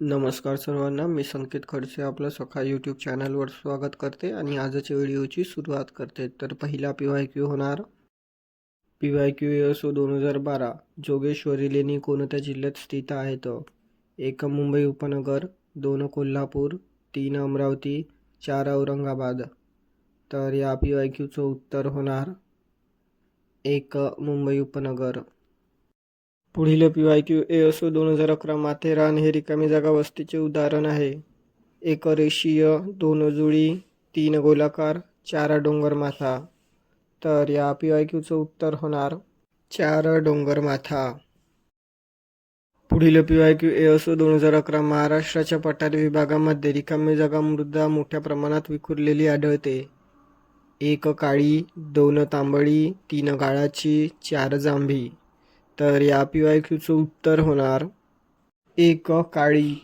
नमस्कार सर्वांना मी संकेत खडसे आपलं सखा यूट्यूब चॅनलवर स्वागत करते आणि आजच्या व्हिडिओची सुरुवात करते. तर पहिला पी वाय क्यू होणार. पी वाय क्यू एसओ दोन हजार बारा. जोगेश्वरी लेणी कोणत्या जिल्ह्यात स्थित आहेत? एक मुंबई उपनगर दोन कोल्हापूर तीन अमरावती चार औरंगाबाद. तर या पी वाय क्यूचं उत्तर होणार. एक मुंबई उपनगर. पुढील पी वाय क्यू ए असो दोन हजार अकरा माथेरान हे रिकामी जागा वस्तीचे उदाहरण आहे. एक रेषीय दोन जुळी तीन गोलाकार चार डोंगर माथा. तर या पी वाय क्यूचं उत्तर होणार चार डोंगर माथा. पुढील पी वाय क्यू ए असो दोन हजार अकरा महाराष्ट्राच्या पठार विभागामध्ये रिकामी जागा मृदा मोठ्या प्रमाणात विखुरलेली आढळते. एक काळी दोन तांबडी तीन गाळाची चार जांभी. तर या पी वाय क्यूचं उत्तर होणार एक काळी.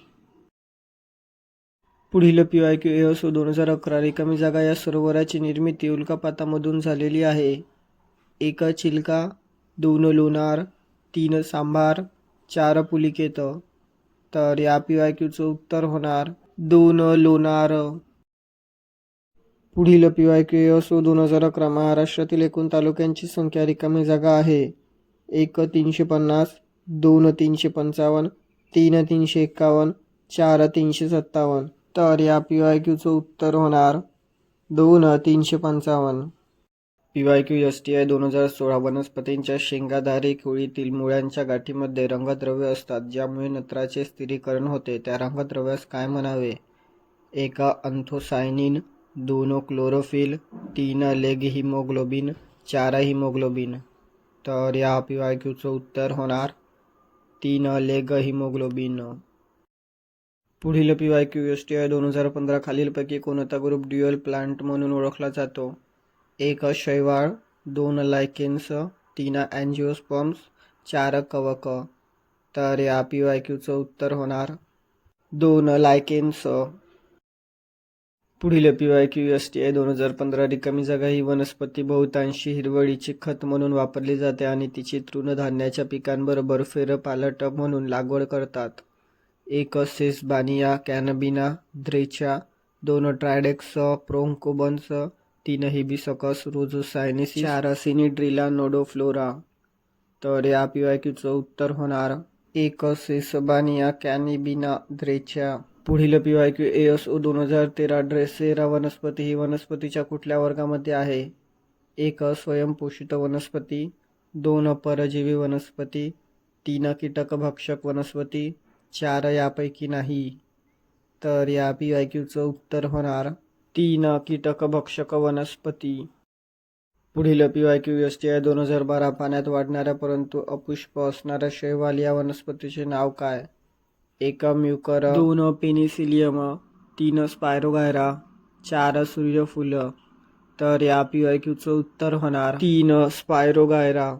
पुढील पी वाय क्यू ए असो दोन हजार अकरा रिकामी जागा या सरोवराची निर्मिती उल्कापातामधून झालेली आहे. एक चिलका दोन लोणार तीन सांभार चार पुलिकेत. तर या पी वाय क्यूचं उत्तर होणार दोन लोणार. पुढील पी वाय क्यू ए असो दोन हजार अकरा महाराष्ट्रातील एकूण तालुक्यांची संख्या रिकामी जागा आहे. एक तीनशे पन्नास दोन तीनशे पंचावन्न तीन तीनशे एक्कावन्न चार तीनशे सत्तावन्न. तर या पी वाय क्यूचं उत्तर होणार दोन तीनशे पंचावन्न. P Y Q S T I दोन हजार सोळा वनस्पतींच्या शेंगाधारी कुळीतील मुळ्यांच्या गाठीमध्ये रंगद्रव्य असतात ज्यामुळे नत्राचे स्थिरीकरण होते. त्या रंगद्रव्यास काय म्हणावे? एका अंथोसायनिन दोन क्लोरोफिल तीन लेग हिमोग्लोबिन चार हिमोग्लोबिन. तर या पी वाय क्यूचं उत्तर होणार तीन लेग हिमोग्लोबिन पुढील P Y Q S T I दोन हजार पंधरा खालीलपैकी कोणता ग्रुप ड्युअल प्लांट म्हणून ओळखला जातो? एक शैवाळ दोन लायकेन्स तीन अँजिओस्पम्स चार कवक. तर या पी वाय क्यूचं उत्तर होणार दोन लायकेन्स पुढील P Y Q S T I दोन हजार पंधरा रिकामी जागा ही वनस्पती बहुतांशी हिरवळीची खत म्हणून वापरली जाते आणि तिची तृणधान्याच्या पिकांबरोबर फेरपालट म्हणून लागवड करतात. एक सेसबानिया कॅनबिना द्रेचा दोन ट्रायडेक्स प्रोंकोबन्स तीन हिबिसकस रोझोसायनिस चार सिनिड्रिला नोडोफ्लोरा. तर या पी वाय क्यूचं उत्तर होणार एक सेसबानिया कॅनिबिना द्रेचा. पुढील P Y Q A S O दोन हजार तेरा ड्रेसेरा वनस्पती ही वनस्पतीच्या कुठल्या वर्गामध्ये आहे? एक स्वयंपोषित वनस्पती. दोन परजीवी वनस्पती. तीन कीटकभक्षक वनस्पती. चार यापैकी नाही. तर या पी वाय क्यूचं उत्तर होणार तीन कीटकभक्षक वनस्पती. पुढील P Y Q S T I दोन हजार बारा. पाण्यात वाढणाऱ्या परंतु अपुष्प असणाऱ्या शैवाल या वनस्पतीचे नाव काय? एक म्युकर. दोन पेनिसिलियम तीन स्पायरोगायरा चार सूर्यफूल. तर या पी वाय क्यूचं उत्तर होणार तीन spirogyra.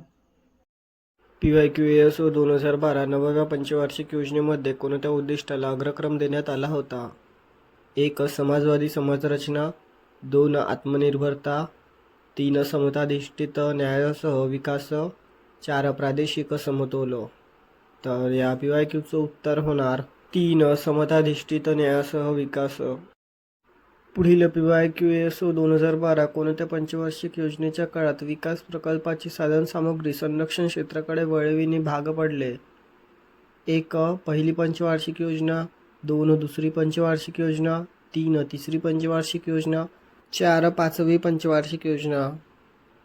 P Y Q S O दोन हजार बारा नवव्या पंचवार्षिक योजनेमध्ये कोणत्या उद्दिष्टाला अग्रक्रम देण्यात आला होता? एक समाजवादी समाजरचना. दोन आत्मनिर्भरता. तीन समताधिष्ठित न्यायासह विकास. चार प्रादेशिक समतोल. तर या पी वाय क्यूचं उत्तर होणार तीन समताधिष्ठित न्यायासह विकास. पुढील P Y Q S O दोन हजार बारा कोणत्या पंचवार्षिक योजनेच्या काळात विकास प्रकल्पाची साधनसामुग्री संरक्षण क्षेत्राकडे वळविणे भाग पडले? एक पहिली पंचवार्षिक योजना. दोन दुसरी पंचवार्षिक योजना. तीन तिसरी पंचवार्षिक योजना. चार पाचवी पंचवार्षिक योजना.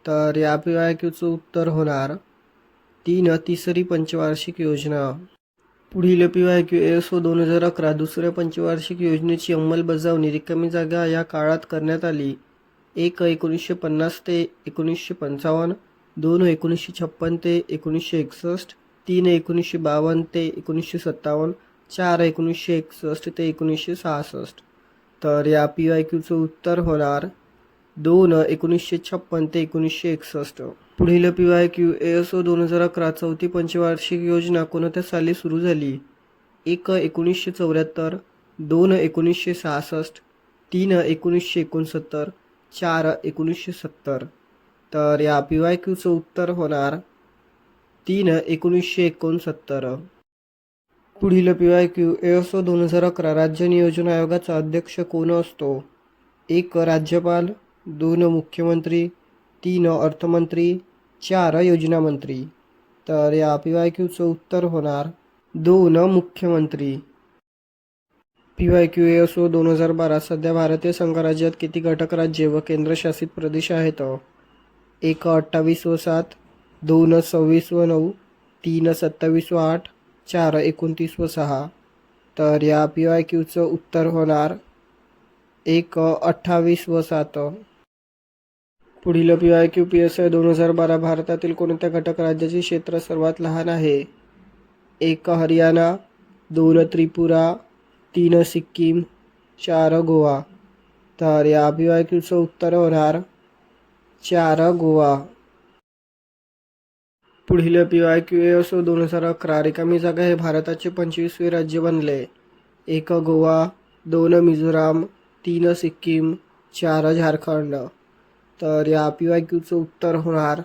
तर या पी वाय क्यूचं उत्तर होणार तीन तिसरी पंचवार्षिक योजना. पुढील P Y Q S O दोन हजार अकरा दुसऱ्या पंचवार्षिक योजनेची अंमलबजावणी रिकामी जागा या काळात करण्यात आली. एक एकोणीसशे पन्नास ते एकोणीसशे पंचावन्न दोन एकोणीसशे छप्पन ते एकोणीसशे एकसष्ट तीन एकोणीसशे बावन्न ते एकोणीसशे सत्तावन्न चार एकोणीसशे एकसष्ट ते एकोणीसशे सहासष्ट. तर या पी वाय क्यूचं उत्तर होणार दोन एकोणीसशे छप्पन ते एकोणीसशे एकसष्ट. पुढील P Y Q S O दोन हजार अकरा चौथी पंचवार्षिक योजना कोणत्या साली सुरू झाली? एक एकोणीसशे चौऱ्याहत्तर. दोन एकोणीसशे सहासष्ट. तीन एकोणीसशे एकोणसत्तर. चार एकोणीसशे सत्तर. तर या पी वाय क्यूचं उत्तर होणार तीन एकोणीसशे एकोणसत्तर. पुढील पी वाय क्यू एसओ दोन हजार अकरा राज्य नियोजन आयोगाचा अध्यक्ष कोण असतो? एक राज्यपाल. दोन मुख्यमंत्री तीन अर्थमंत्री चार योजना मंत्री तर या पी वाय क्यूचं उत्तर होणार दोन मुख्यमंत्री. पी वाय क्यू एस असो दोन हजार बारा सध्या भारतीय संघराज्यात किती घटक राज्ये व केंद्रशासित प्रदेश आहेत? एक अठ्ठावीस व सात दोन सव्वीस व नऊ तीन सत्तावीस व आठ चार एकोणतीस व सहा. तर या पी वाय क्यूचं उत्तर होणार एक अठ्ठावीस व सात. पुढील P Y Q P S I दोन हजार बारा भारतातील कोणत्या घटक राज्याचे क्षेत्र सर्वात लहान आहे? एक हरियाणा दोन त्रिपुरा तीन सिक्कीम चार गोवा. तर या पी वाय क्यूचं उत्तर होणार चार गोवा. पुढील P Y Q S O दोन हजार अकरा रिकामी जागा हे भारताचे पंचवीसवे राज्य बनले. एक गोवा दोन मिझोराम तीन सिक्कीम चार झारखंड. तर या पी वाय क्यूचं उत्तर होणार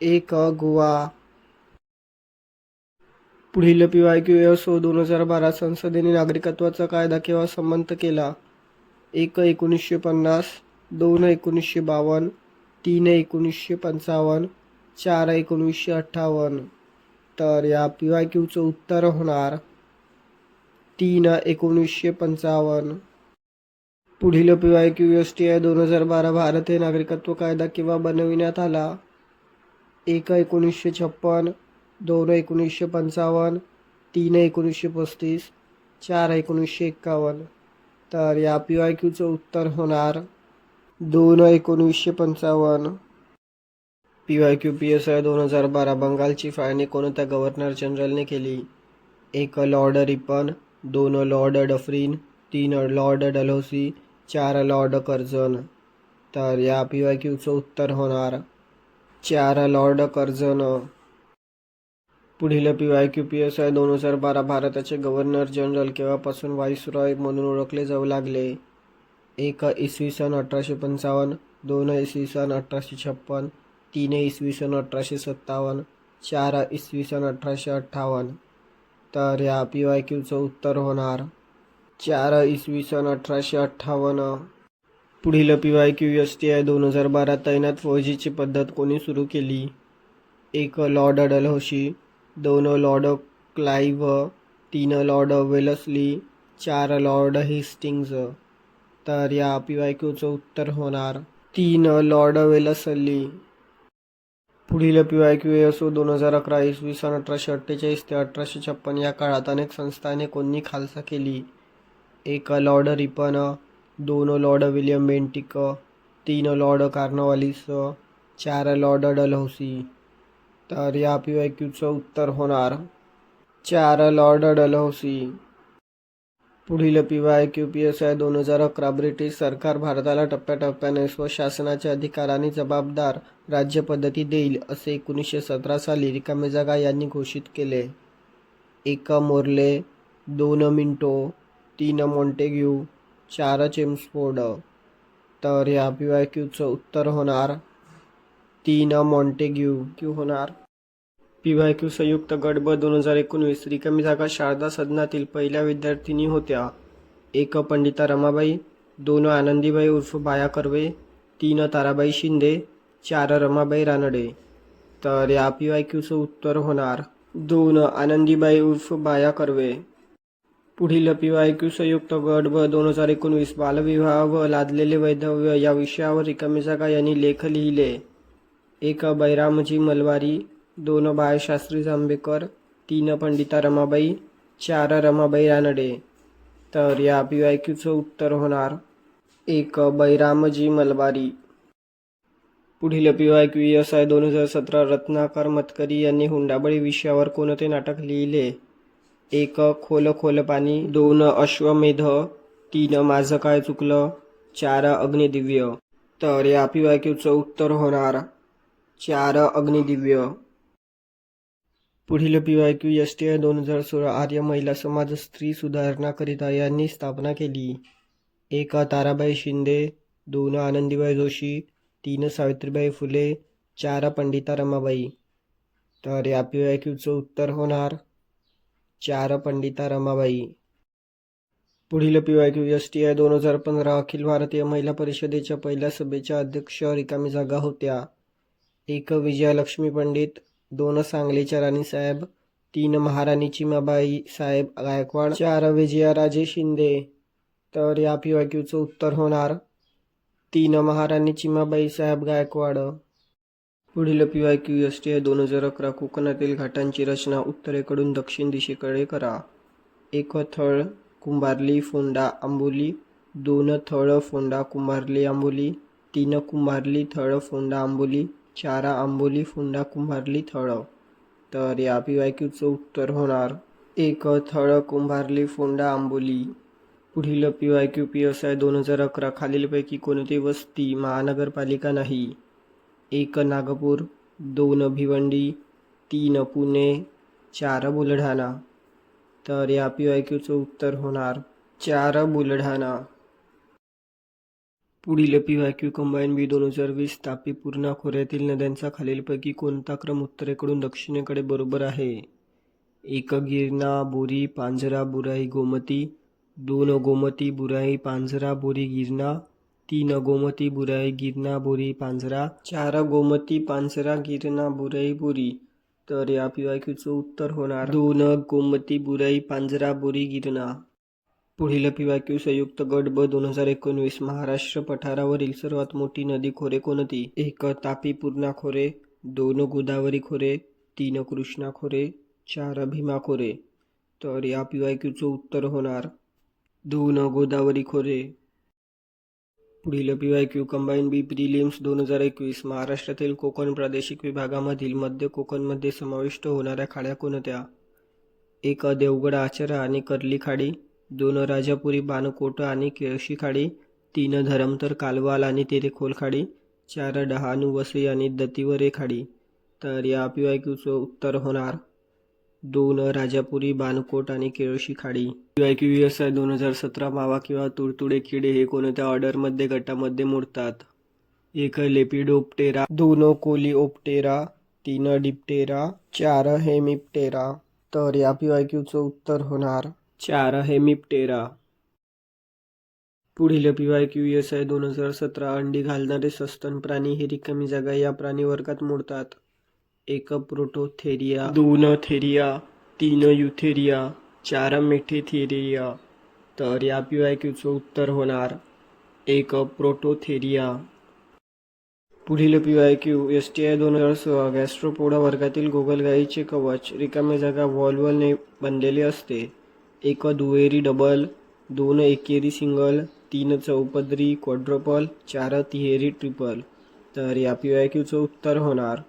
एक गोवा. पुढील P Y Q S O हो दोन हजार बारा संसदेने नागरिकत्वाचा कायदा केव्हा संमत केला. एक एकोणीसशे पन्नास दोन एकोणीसशे बावन्न तीन एकोणीसशे पंचावन्न चार एकोणीसशे अठ्ठावन्न. तर या पी वाय क्यूचं उत्तर होणार तीन एकोणीसशे पंचावन्न. पुढील P Y Q S T I दोन हजार बारा भारतीय नागरिकत्व कायदा किंवा बनविण्यात आला. एक एकोणीसशे छप्पन दोन एकोणीसशे पंचावन्न तीन एकोणीसशे पस्तीस चार एकोणीसशे एक्कावन्न. तर या पी वाय क्यूचं उत्तर होणार दोन एकोणीसशे पंचावन्न. P Y Q P S I दोन हजार बारा बंगालची फाळणी कोणत्या गव्हर्नर जनरलने केली? एक लॉर्ड रिपन दोन लॉर्ड डफरीन तीन लॉर्ड डलहौसी चार लॉर्ड कर्जन तर या पी वाय क्यूचं उत्तर होणार. चार लॉर्ड कर्जन पुढील P Y Q P S I दोन हजार बारा भारताचे गव्हर्नर जनरल केव्हापासून व्हाईसरॉय म्हणून ओळखले जाऊ लागले? एक इसवी सन अठराशे पंचावन्न दोन इसवी सन अठराशे छप्पन तीन इसवी सन अठराशे सत्तावन्न चार इसवी सन अठराशे अठ्ठावन्न. तर या पी वाय क्यूचं उत्तर होणार. चार इसवी सन अठराशे अठ्ठावन्न. पुढील P Y Q S T I दोन हजार बारा तैनात फौजीची पद्धत कोणी सुरू केली? एक लॉर्ड डलहोशी दोन लॉर्ड क्लाइव्ह तीन लॉर्ड वेलसली चार लॉर्ड हिस्टिंग्ज. तर या पी वाय क्यूचं उत्तर होणार तीन लॉर्ड वेलसली. पुढील P Y Q S O दोन हजार अकरा इसवी सन अठराशे अठ्ठेचाळीस ते अठराशे छप्पन या काळात अनेक संस्थाने कोणी खालसा केली? एक लॉर्ड रिपन दोन लॉर्ड विलियम बेंटिक तीन लॉर्ड कार्नवालिस चार लॉर्ड डलहौसी. तर या पी वाय क्यूचं उत्तर होणार चार लॉर्ड डलहौसी. पुढील P Y Q P S I दोन हजार अकरा ब्रिटिश सरकार भारताला टप्प्याटप्प्याने स्वशासनाच्या अधिकाराने जबाबदार राज्यपद्धती देईल असे एकोणीसशे सतरा साली रिकामे जागा यांनी घोषित केले. एक मोर्ले दोन मिंटो तीन मॉन्टेग्यू चार चेम्सफोर्ड तर या पी वाय क्यूचं उत्तर होणार तीन मॉन्टेग्यू क्यू होणार? पी वाय क्यू संयुक्त गट ब दोन हजार एकोणवीस. रिकामी जागा शारदा सदनातील पहिल्या विद्यार्थिनी होत्या. एक पंडिता रमाबाई दोन आनंदीबाई उर्फ बाया कर्वे तीन ताराबाई शिंदे चार रमाबाई रानडे. तर या पी वाय क्यूचं उत्तर होणार दोन आनंदीबाई उर्फ बाया कर्वे. पुढील पी वाय संयुक्त गट ब दोन हजार एकोणवीस बालविवाह व लादलेले वैधव्य या विषयावर रिकामी जागा यांनी लेख लिहिले. एक बैरामजी मलवारी दोन बाळशास्त्री जांभेकर तीन पंडिता रमाबाई चार रमाबाई रानडे. तर या पी क्यूचं उत्तर होणार. एक बैरामजी मलबारी पुढील पी क्यू एस आय दोन हजार सतरा रत्नाकर मतकरी यांनी हुंडाबळी विषयावर कोणते नाटक लिहिले? एक खोल खोल पाणी दोन अश्वमेध तीन माझं काय चुकलं चार अग्निदिव्य. तर या पी वाय क्यूचं उत्तर होणार चार अग्निदिव्य. पुढील P Y Q S T I दोन हजार सोळा आर्य महिला समाज स्त्री सुधारणाकरिता यांनी स्थापना केली. एक ताराबाई शिंदे दोन आनंदीबाई जोशी तीन सावित्रीबाई फुले चार पंडिता रमाबाई. तर या पी वाय क्यूचं उत्तर होणार चार पंडिता रमाबाई. पुढील P Y Q S T I दोन हजार पंधरा अखिल भारतीय महिला परिषदेच्या पहिल्या सभेच्या अध्यक्ष रिकामी जागा होत्या. एक विजयालक्ष्मी पंडित दोन सांगलीच्या राणीसाहेब तीन महाराणी चिमाबाई साहेब गायकवाड चार विजयाराजे शिंदे. तर या पी वाय क्यूचं उत्तर होणार तीन महाराणी चिमाबाई साहेब गायकवाड. पुढील P Y Q S T I दोन हजार अकरा कोकणातील घाटांची रचना उत्तरेकडून दक्षिण दिशेकडे करा. एक थळ कुंभारली फोंडा आंबोली. दोन थळ फोंडा कुंभारली आंबोली. तीन कुंभारली थळ फोंडा आंबोली. चारा आंबोली फोंडा कुंभारली थळ. तर या पी वाय क्यूचं उत्तर होणार एक थळ कुंभारली फोंडा आंबोली. पुढील P Y Q P S I दोन हजार अकरा खालीलपैकी कोणती वस्ती महानगरपालिका नाही? एक नागपूर दोन भिवंडी तीन पुणे चार बुलढाणा. तर या पी वाय क्यूचं उत्तर होणार चार बुलढाणा. पुढील P Y Q combine B दोन हजार वीस तापी पूर्णा खोऱ्यातील नद्यांचा खालीलपैकी कोणता क्रम उत्तरेकडून दक्षिणेकडे बरोबर आहे? एक गिरणा बोरी पांझरा बुराई गोमती. दोन गोमती बुराई पांझरा बोरी गिरणा. तीन गोमती बुराई गिरणा बोरी पांझरा चार गोमती पांझरा गिरणा बुराई बोरी. तर या पी वाय क्यूचं उत्तर होणार दोन गोमती बुराई पांझरा बोरी गिरणा पुढील पी वाय क्यू संयुक्त गट ब दोन हजार एकोणवीस महाराष्ट्र पठारावरील सर्वात मोठी नदी खोरे कोणती? एक तापी पूर्णा खोरे दोन गोदावरी खोरे तीन कृष्णा खोरे चार भीमा खोरे. तर या पी वाय क्यूचं उत्तर होणार दोन गोदावरी खोरे. पुढील P Y Q combine B prelims दोन हजार एकवीस महाराष्ट्रातील कोकण प्रादेशिक विभागामधील मध्य कोकणमध्ये समाविष्ट होणाऱ्या खाड्या कोणत्या? एक देवगड आचरा आणि कर्ली खाडी दोन राजापुरी बाणकोट आणि केळशी खाडी तीन धरमतर कालवाल आणि तेरेखोल खाडी चार डहाणू वसई आणि दतिवरे खाडी. तर या पी वाय क्यूचं उत्तर होणार. दोन राजापुरी बाणकोट आणि केळशी खाडी. P Y Q S I दोन हजार सतरा मावा किंवा तुडतुडे किडे हे कोणत्या ऑर्डरमध्ये गटामध्ये मोडतात? एक लेपिडोप्टेरा. दोन कोलिओप्टेरा. तीन डिप्टेरा. चार हेमिप्टेरा. तर या पी वाय क्यूचं उत्तर होणार चार हेमिप्टेरा. पुढील P Y Q S I दोन हजार सतरा अंडी घालणारे सस्तन प्राणी हे रिकामी जागा या प्राणी वर्गात मोडतात. एक प्रोटोथेरिया दोन थेरिया तीन युथेरिया चार मेठेथेरिया तर या पी वाय क्यूचं उत्तर होणार एक प्रोटोथेरिया पुढील P Y Q S T I दोन हजार सोळा गॅस्ट्रोपोडा वर्गातील गोगलगाईचे कवच रिकाम्या जागा व्हॉल्वलने बनलेले असते. एक दुहेरी डबल दोन एकेरी सिंगल तीन चौपदरी क्वाड्रपल चार तिहेरी ट्रिपल. तर या पी वाय क्यूचं उत्तर होणार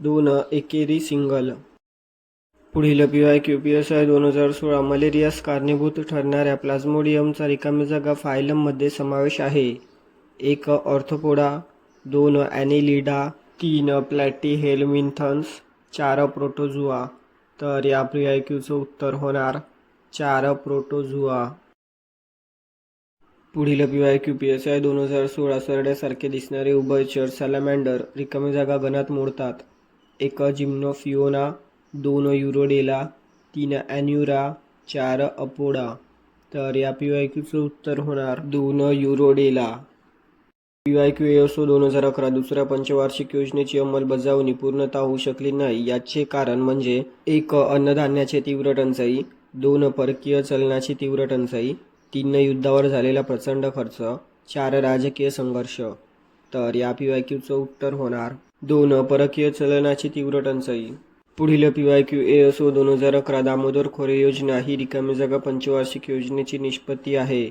दोन एकेरी सिंगल. पुढील P Y Q P S I दोन हजार सोळा मलेरियास कारणीभूत ठरणाऱ्या प्लाझ्मोडियमचा रिकामी जागा फायलममध्ये समावेश आहे. एक ऑर्थोपोडा दोन ॲनिलिडा तीन प्लॅटी हेलमिन्थन्स चार प्रोटोझुआ. तर या पी आय क्यूचं उत्तर होणार चार प्रोटोझुआ. पुढील P Y Q P S I दोन हजार सोळा सरड्यासारखे दिसणारे उभयचर सॅलमँडर रिकामी जागा गणात मोडतात. एक जिम्नोफिओना दोन युरोडेला तीन ॲन्युरा चार अपोडा. तर या पी वाय क्यूचं उत्तर होणार दोन urodela. P Y Q SO दोन हजार अकरा दुसऱ्या पंचवार्षिक योजनेची अंमलबजावणी पूर्णता होऊ शकली नाही. याचे कारण म्हणजे एक अन्नधान्याची तीव्र टंचाई दोन परकीय चलनाची तीव्र टंचाई तीन युद्धावर झालेला प्रचंड खर्च चार राजकीय संघर्ष. तर या पी वाय क्यूचं उत्तर होणार दोन परकीय चलनाची तीव्र टंचाई. पुढील पी वाय क्यू ए असो दोन हजार अकरा दामोदर खोरे योजना ही रिकामी जागा पंचवार्षिक योजनेची निष्पत्ती आहे.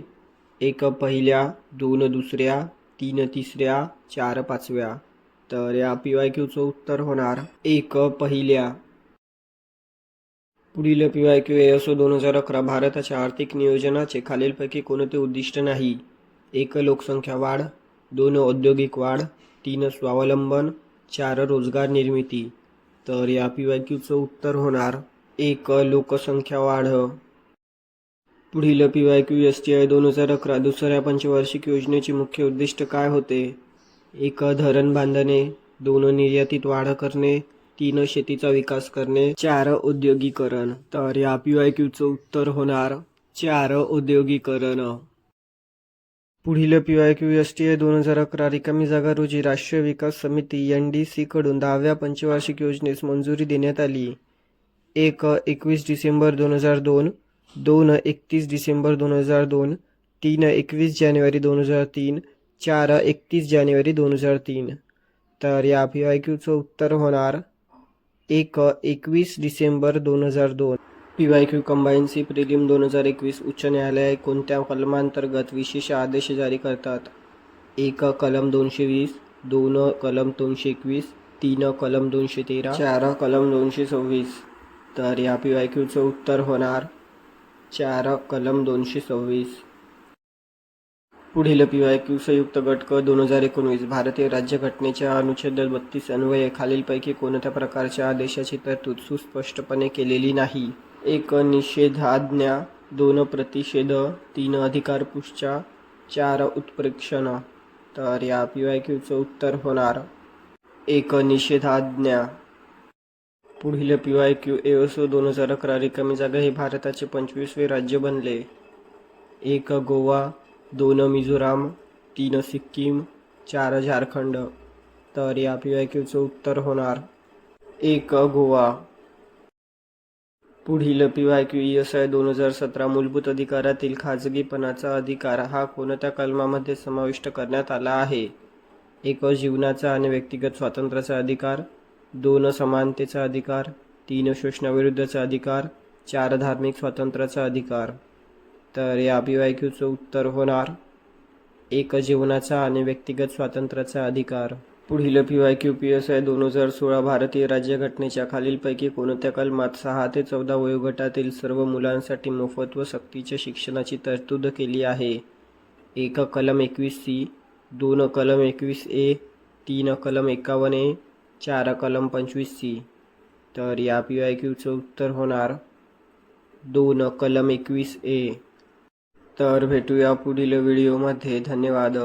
एक पहिल्या दोन दुसऱ्या तीन तिसऱ्या चार पाचव्या. तर या पी वाय क्यूचं उत्तर होणार एक पहिल्या. पुढील पी वाय क्यू ए असो दोन हजार अकरा भारताच्या आर्थिक नियोजनाचे खालीलपैकी कोणते उद्दिष्ट नाही. एक लोकसंख्या वाढ दोन औद्योगिक वाढ तीन स्वावलंबन चार रोजगार निर्मिती. तर या पी वाय क्यूचं उत्तर होणार एक लोकसंख्या वाढ. पुढील P Y Q S T I दोन हजार अकरा दुसऱ्या पंचवार्षिक योजनेचे मुख्य उद्दिष्ट काय होते? एक धरण बांधणे. दोन निर्यातीत वाढ करणे. तीन शेतीचा विकास करणे. चार औद्योगिकरण. तर या पी वाय क्यूचं उत्तर होणार चार औद्योगिकरण. पुढील P Y Q S T A दोन हजार अकरा रिकामी जागा रोजी राष्ट्रीय विकास समिती एन डी सीकडून दहाव्या पंचवार्षिक योजनेस मंजुरी देण्यात आली. एक एकवीस डिसेंबर दोन हजार दोन दोन एकतीस डिसेंबर दोन हजार दोन तीन एकवीस जानेवारी दोन हजार तीन चार एकतीस जानेवारी दोन हजार तीन. तर या पी वाय क्यूचं उत्तर होणार एक एकवीस डिसेंबर दोन हजार दोन. P Y Q combine C prelim दोन हजार एकवीस उच्च न्यायालय कोणत्या कलमांतर्गत विशेष आदेश जारी करतात? एक कलम दोनशे वीस दोन कलम दोनशे एकवीस तीन कलम दोनशे तेरा चार कलम दोनशे सव्वीस. तर या पी वाय क्यूचं उत्तर होणार चार कलम दोनशे सव्वीस. पुढील पी वाय क्यू संयुक्त गटक दोन हजार एकोणवीस भारतीय राज्यघटनेच्या अनुच्छेद बत्तीस अन्वये खालीलपैकी कोणत्या प्रकारच्या आदेशाची तरतूद सुस्पष्टपणे केलेली नाही? एक निषेधाज्ञा दोन प्रतिषेध तीन अधिकार चार उत्प्रेक्षण. तर या पी वाय क्यूचं उत्तर होणार. एक निषेधाज्ञा. पुढील पी वाय क्यू एओसो दोन हजार अकरा रिकामी जागा हे भारताचे पंचवीसवे राज्य बनले. एक गोवा दोन मिझोराम तीन सिक्कीम चार झारखंड. तर या पी वाय क्यूचं उत्तर होणार. एक गोवा. पुढील P Y Q E S I दोन हजार सतरा मूलभूत अधिकारातील खाजगीपणाचा अधिकार हा कोणत्या कलमामध्ये समाविष्ट करण्यात आला आहे? एक जीवनाचा आणि व्यक्तिगत स्वातंत्र्याचा अधिकार. दोन समानतेचा अधिकार. तीन शोषणाविरुद्धचा अधिकार. चार धार्मिक स्वातंत्र्याचा अधिकार. तर या पी वाय क्यूचं उत्तर होणार. एक जीवनाचा आणि व्यक्तिगत स्वातंत्र्याचा अधिकार. पुढील P Y Q P S I दोन हजार सोळा भारतीय राज्यघटनेच्या खालीलपैकी कोणत्या कलमात सहा ते चौदा वयोगटातील सर्व मुलांसाठी मोफत व सक्तीच्या शिक्षणाची तरतूद केली आहे? एक कलम एकवीस सी दोन कलम एकवीस ए तीन कलम एकावन्न ए चार कलम पंचवीस सी. तर या पी वाय क्यूचं उत्तर होणार दोन कलम एकवीस ए. तर भेटूया पुढील व्हिडिओमध्ये. धन्यवाद.